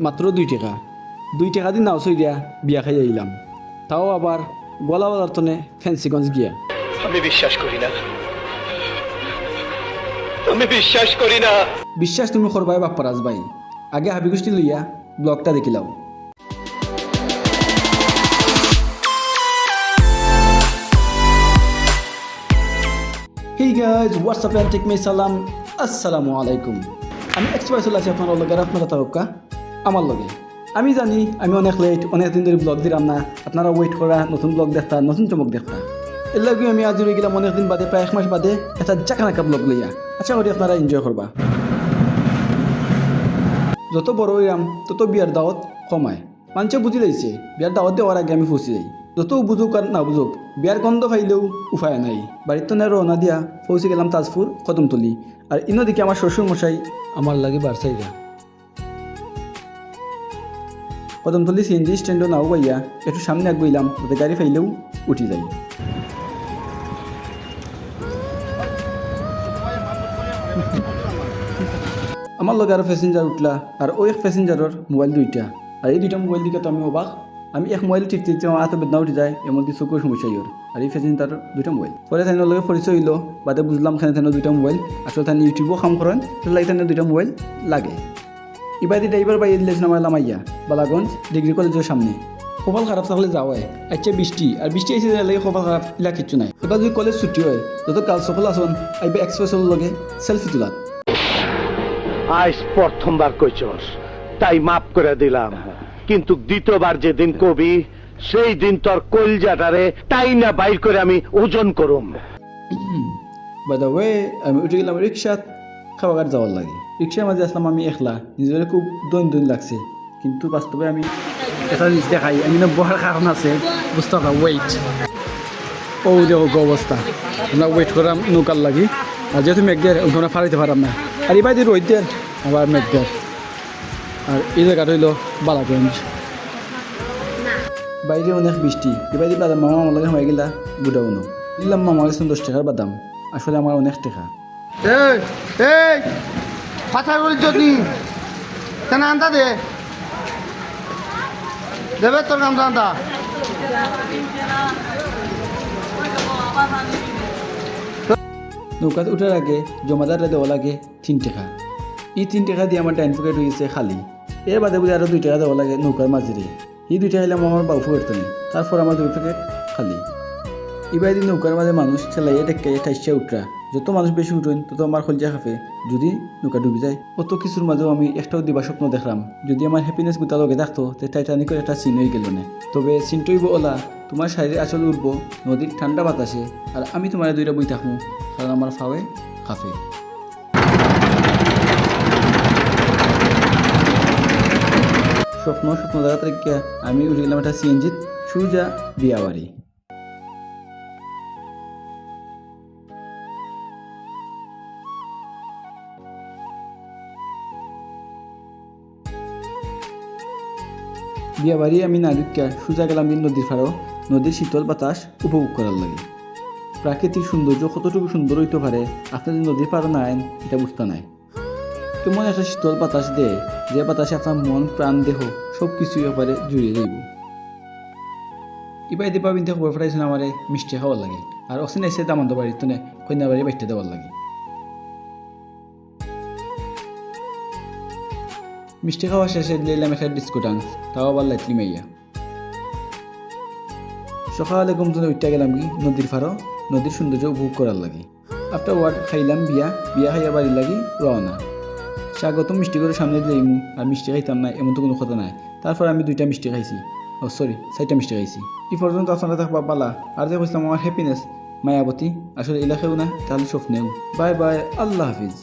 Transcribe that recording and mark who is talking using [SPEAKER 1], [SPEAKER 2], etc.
[SPEAKER 1] মাত্র দুই টাকা। দুই টাকা দিন নাও সই দিয়া বিয়া খাই আইলাম তাও আবার গলা বাজার তনে ফ্যান্সিগঞ্জ গিয়া।
[SPEAKER 2] আমি বিশ্বাস করি না। আমি বিশ্বাস করি না।
[SPEAKER 1] বিশ্বাস তুমি করবাই বাপ্পারাজ ভাই আগে হাবি হাবিগোষ্ঠী লইয়া ব্লগটা দেখিলাও hey guys what's up take my সালাম আসসালামু আলাইকুম আমি এক্সপার্ট চলে আছি আপনার লগে আপনারা তাহকা আমার লগে। আমি জানি, আমি অনেক লেট অনেক দিন ধরে ব্লগ দিলাম না। আপনারা ওয়েট করা, নতুন ব্লগ দেখতা নতুন চমক দেখতা এর লাগে আমি আজ রয়ে গেলাম অনেক দিন বাদে, প্রায় এক মাস বাদে একটা জাকানাকা ব্লগ লইয়া। আশা করি আপনারা এনজয় করবা। যত বড় হইলাম তত বিয়ার দাওয়াত কমায়। মানুষে বুঝি লাইছে, বিয়ার দাওয়াত দেওয়ার আগে আমি ফুসি যাই যত বুঝুক আর না বুঝুক, বিয়ার গন্ধ পাইলেও উপায় নাই। বাড়ির তো রওনা দিয়া পৌঁছে গেলাম তাজপুর, কদমতলি। আর ইনো দিকে আমার শ্বশুর মশাই আমার লাগে বারসাইরা। কদমতলি সিএনজি স্ট্যান্ডও নাও পাইয়া একটু সামনে আগ গইলাম ওদের গাড়ি ফাইলেও উঠি যাই আমার লগে আরও প্যাসেঞ্জার উঠলা আর ওই এক প্যাসেঞ্জারের মোবাইল দুইটা আর এই দুইটা মোবাইল দিকে তো আমি অবাক আমি এক মোবাইল টিপতে টিপতে আমার হাতে বেদনা উঠে যায় এমনকি চকুর সমস্যা ইয়র আর এই প্যাসেঞ্জার দুইটা মোবাইল পরে তাই লগে পরিচয় হইল বাদে বুঝলাম খানে থানে দুইটা মোবাইল আসলে তাই ইউটিউবও কাম করেন লাগে তাই দুইটা মোবাইল লাগে এবার দি ড্রাইভার বাইরে দিলেছিলাম আমার লামাইয়া বালাগঞ্জ ডিগ্রি কলেজের সামনে। কপাল খারাপ থাকলে যাওয়াই আচ্ছা বৃষ্টি। আর বৃষ্টি আইসে লাগে কপাল খারাপ ইলা কিচ্ছু নাই। এবার যদি কলেজ ছুটি হয় যত কাল সকল আসন আইবে এক্সপ্রেসের লগে সেলফি তোলাত
[SPEAKER 3] আজ প্রথমবার কইছস তাই মাফ করে দিলাম। কিন্তু দ্বিতীয়বার যেদিন কবি সেই দিন তোর কলজাটারে তাই না বাইর করে আমি ওজন করুম।
[SPEAKER 1] বাই দ্য ওয়ে আমি উঠে গেলাম রিক্সাত। খাবার যাওয়ার লাগে। রিক্সার মাঝে আসলাম আমি একলা, নিজের খুব দৈন দৈন লাগছে। কিন্তু বাস্তবে আমি এটা জিনিস দেখাই আমি না বহার কারণ আছে, বুঝতে পারলাম ওয়েট ও দেখো অবস্থা। আমরা ওয়েট করাম, নৌকার লাগি। আর যেহেতু মেঘদের ওখানে ফারাইতে পারাম না। আর এবার দিয়ে রোহিতদের আবার মেঘদের আর এই জায়গাটা হইল বালাগঞ্জ। বাইরে অনেক বৃষ্টি। এবার দিয়ে বাদাম, মামা আমার লাগে হয়ে গেলা বুড়াউনো দিলাম মামা দশ টাকার বাদাম। আসলে আমার অনেক টাকা।
[SPEAKER 4] এই দে। দেবে তোর কাম আনতা
[SPEAKER 1] নৌকাতে উঠার আগে জমাদারে দেওয়া লাগে তিন টাকা। এই তিন টাকা দিয়ে আমার ডাইন পকেট হয়েছে খালি। এর বাদে বুঝে আরও দুই টাকা দেওয়া লাগে নৌকার মাঝিরে। এই দুইটা হইলাম আমার বাবু করতে নেই তারপর আমার দুই প্যাকেট খালি। এবার দিন নৌকার মাঝে মানুষ ঠেলাইয়ে টেক্কাইয়ে ঠাইসা উঠরা যত মানুষ বেশি উঠেন, তত আমার খলজা খাফে যদি নৌকা ডুবে যায়। অত কিছুর মাঝেও আমি একটাও দিবা স্বপ্ন দেখলাম। যদি আমার হ্যাপিনেস গোটা লগে থাকতো, তে টাইটানিকের একটা সিন হয়ে গেল না। তবে সিনটইব ওলা, তোমার শারীরের আচল উঠবো নদীর ঠান্ডা বাতাসে আর আমি তোমার দুইটা বই থাকব কারণ আমার ফাওয়ে খাফে। স্বপ্ন স্বপ্ন দেখা আমি উঠে গেলাম একটা সিএনজিত সুজা বিয়াবাড়ি। বিয়া বাড়ি আমি না ঢুকিয়া সোজা গেলাম কিন্তু নদীর ফাড়াও নদীর শীতল বাতাস উপভোগ করার লাগে। প্রাকৃতিক সৌন্দর্য কতটুকু সুন্দর হইতে পারে আপনি যদি নদীর পাড়ে না আইন, এটা বুঝতে নাই। কেমন একটা শীতল বাতাস দেয় যে বাতাসে আপনার মন, প্রাণ, দেহ সব কিছুই ব্যাপারে জুড়িয়ে যাইব এবার দিবা বিন্দু খবর ফেরাইছেন আমারে মিষ্টি খাওয়ার লাগে, আর অসিন এসে দামন্ত বাড়ির তো কন্যা বাড়ি বাইতে দেওয়ার লাগে। মিষ্টি খাওয়া শেষে দিলাম একটা ডিস্কো ডান্স তাও আবার লাইটলি মাইয়া। সকালে ঘুম থেকে উঠতে গেলাম কি? নদীর ফারো নদীর সৌন্দর্য উপভোগ করার লাগে। আফটার ওয়ার্ড খাইলাম বিয়া বিয়া খাইয়া বাড়ি লাগি রওনা। স্বাগত মিষ্টি করে সামনে দিলে ইমু আর মিষ্টি খাইতাম না, এমন তো কোনো কথা নাই। তারপর আমি দুইটা মিষ্টি খাইছি। ও সরি চারটা মিষ্টি খাইছি। এই পর্যন্ত আপনারা থাকবা পালা, আর যে বুঝলাম আমার হ্যাপিনেস মায়াবতী, আসলে এলাকাও না, তাহলে স্বপ্নেও। বাই বাই আল্লাহ হাফিজ।